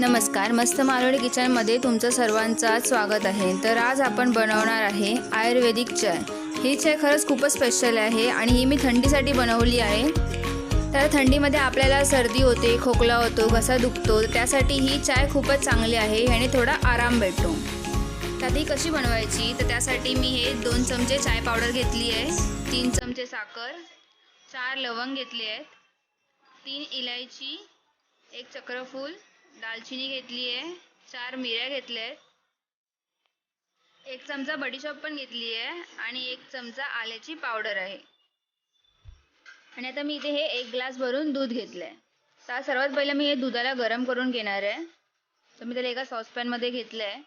नमस्कार मस्त मालवणी किचनमध्ये तुमचं सर्वांचं स्वागत आहे. तर आज आपण बनवणार आहे आयुर्वेदिक चाय ही चाय खरंच खूपच स्पेशल आहे आणि ही मी थंडीसाठी बनवली आहे. तर थंडीमध्ये आपल्याला सर्दी होते खोकला होतो घसा दुखतो त्यासाठी ही चाय खूपच चांगली आहे ह्याने थोडा आराम भेटतो. तर ही कशी बनवायची? तर त्यासाठी मी हे दोन चमचे चाय पावडर घेतली आहे तीन चमचे साखर चार लवंग घेतले आहेत तीन इलायची एक चक्रफूल दालचिनी घेतली आहे चार मिऱ्या घेतल्या आहेत एक चमचा बडीशॉप पण घेतली आहे आणि एक चमचा आल्याची पावडर आहे. आणि आता मी इथे हे एक ग्लास भरून दूध घेतलं आहे तर सर्वात पहिलं मी हे दुधाला गरम करून घेणार आहे. तर मी त्याला एका सॉसपॅनमध्ये घेतलं आहे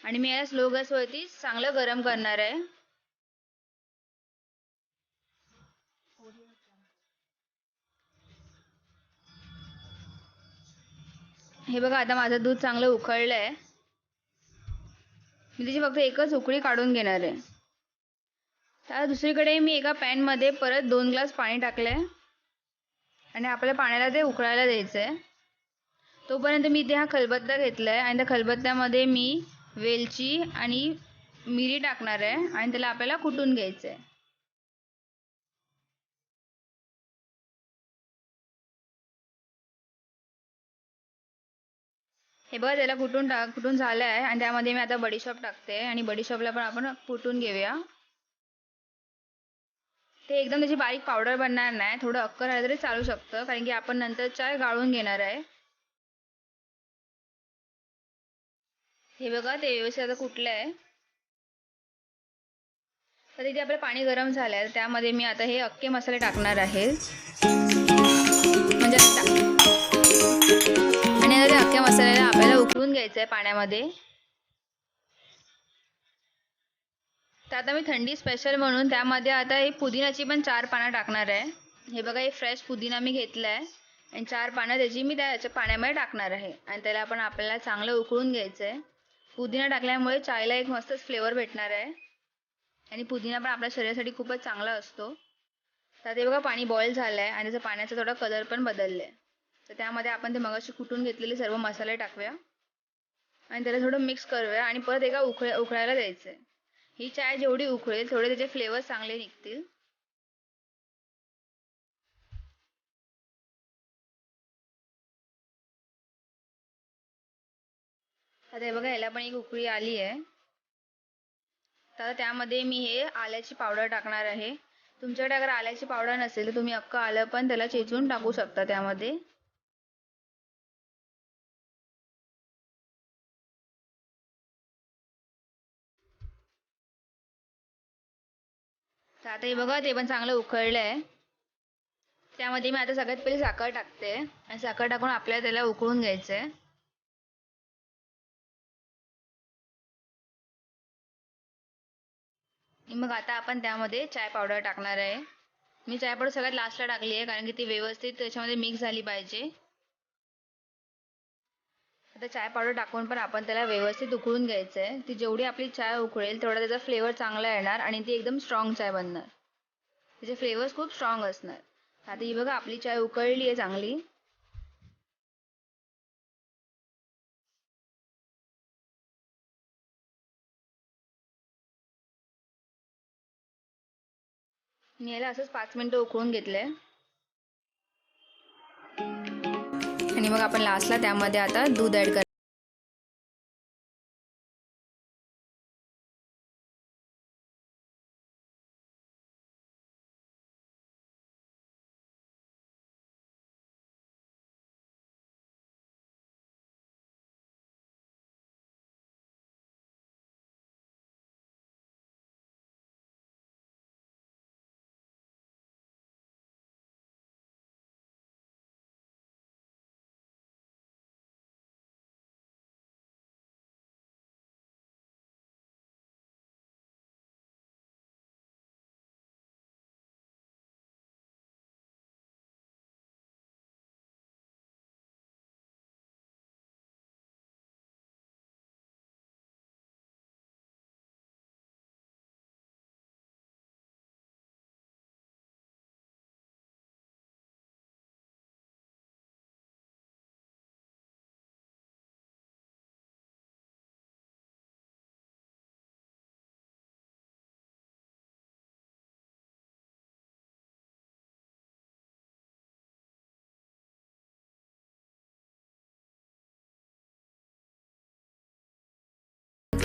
आणि मी याला स्लो गॅसवरती चांगलं गरम करणार आहे. हे बघा आता माझं दूध चांगलं उकळलं आहे मी त्याची फक्त एकच उकळी काढून घेणार आहे. तर दुसरीकडे मी एका पॅनमध्ये परत दोन ग्लास पाणी टाकलं आहे आणि आपल्या पाण्याला ते उकळायला द्यायचं आहे तोपर्यंत मी इथे हा खलबत्ता घेतला आहे आणि त्या खलबत्त्यामध्ये मी वेलची आणि मिरी टाकणार आहे. आणि त्याला आपल्याला कुटून घ्यायचं आहे हे बघा त्याला कुटून टाक कुटून झालं आहे आणि त्यामध्ये मी आता बडीशॉप टाकते. आणि बडीशॉपला पण आपण कुटून घेऊया. ते एकदम त्याची बारीक पावडर बनणार नाही. थोडं अक्कर राहिलं तरी चालू शकतं. कारण की आपण नंतर चाय गाळून घेणार आहे. हे बघा ते व्यवस्थित आता कुठलं आहे तर इथे आपलं पाणी गरम झालं आहे त्यामध्ये मी आता हे अक्के मसाले टाकणार आहे. म्हणजे आणि आता अख्ख्या मसाल्याला उकळून घ्यायचं आहे पाण्यामध्ये. तर आता मी थंडी स्पेशल म्हणून त्यामध्ये आता हे पुदिनाची पण चार पानं टाकणार आहे. हे बघा हे फ्रेश पुदिना मी घेतला आहे आणि चार पानं त्याची मी त्या पाण्यामध्ये टाकणार आहे. आणि त्याला पण आपल्याला चांगलं उकळून घ्यायचं आहे पुदिना टाकल्यामुळे चायला एक मस्तच फ्लेवर भेटणार आहे. आणि पुदिना पण आपल्या शरीरासाठी खूपच चांगला असतो. तर ते बघा पाणी बॉईल झालं आहे आणि त्याचा पाण्याचा थोडा कलर पण बदलला आहे तर त्यामध्ये आपण ते मगाशी कुटून घेतलेले सर्व मसाले टाकूया. आणि त्याला थोडं मिक्स करूया आणि परत एका उकळ उकळायला द्यायचं आहे ही चाय जेवढी उकळेल तेवढे त्याचे फ्लेवर चांगले निघतील. आता हे बघा याला पण एक उकळी आली आहे. तर त्यामध्ये मी हे आल्याची पावडर टाकणार आहे. तुमच्याकडे अगर आल्याची पावडर नसेल तर तुम्ही अख्खं आलं पण त्याला चेचून टाकू शकता त्यामध्ये. तर आता हे बघा ते पण चांगलं उकळलं आहे त्यामध्ये मी आता सगळ्यात पहिले साखर टाकते. आणि साखर टाकून आपल्याला त्याला उकळून घ्यायचं आहे मग आता आपण त्यामध्ये चाय पावडर टाकणार आहे. मी चाय पावडर सगळ्यात लास्टला टाकली आहे कारण की ती व्यवस्थित त्याच्यामध्ये मिक्स झाली पाहिजे. आता चाय पावडर टाकून पण आपण त्याला व्यवस्थित उकळून घ्यायचं आहे ती जेवढी आपली चाय उकळेल तेवढा त्याचा फ्लेवर चांगला येणार आणि ती एकदम स्ट्रॉंग चाय बनणार. त्याचे फ्लेवर्स खूप स्ट्रॉंग असणार. आता ही बघा आपली चाय उकळली आहे चांगली. मी याला असंच पाच मिनटं उकळून घेतलंय. आणि मग आपण लास्टला त्यामध्ये आता दूध ॲड कर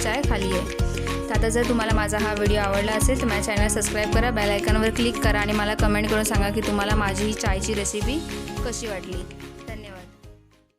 चाय खाली आहे. तर आता जर तुम्हाला माझा हा व्हिडिओ आवडला असेल तर माझ्या चॅनल सबस्क्राईब करा बेल आयकॉनवर क्लिक करा आणि मला कमेंट करून सांगा की तुम्हाला माझी ही चायची रेसिपी कशी वाटली.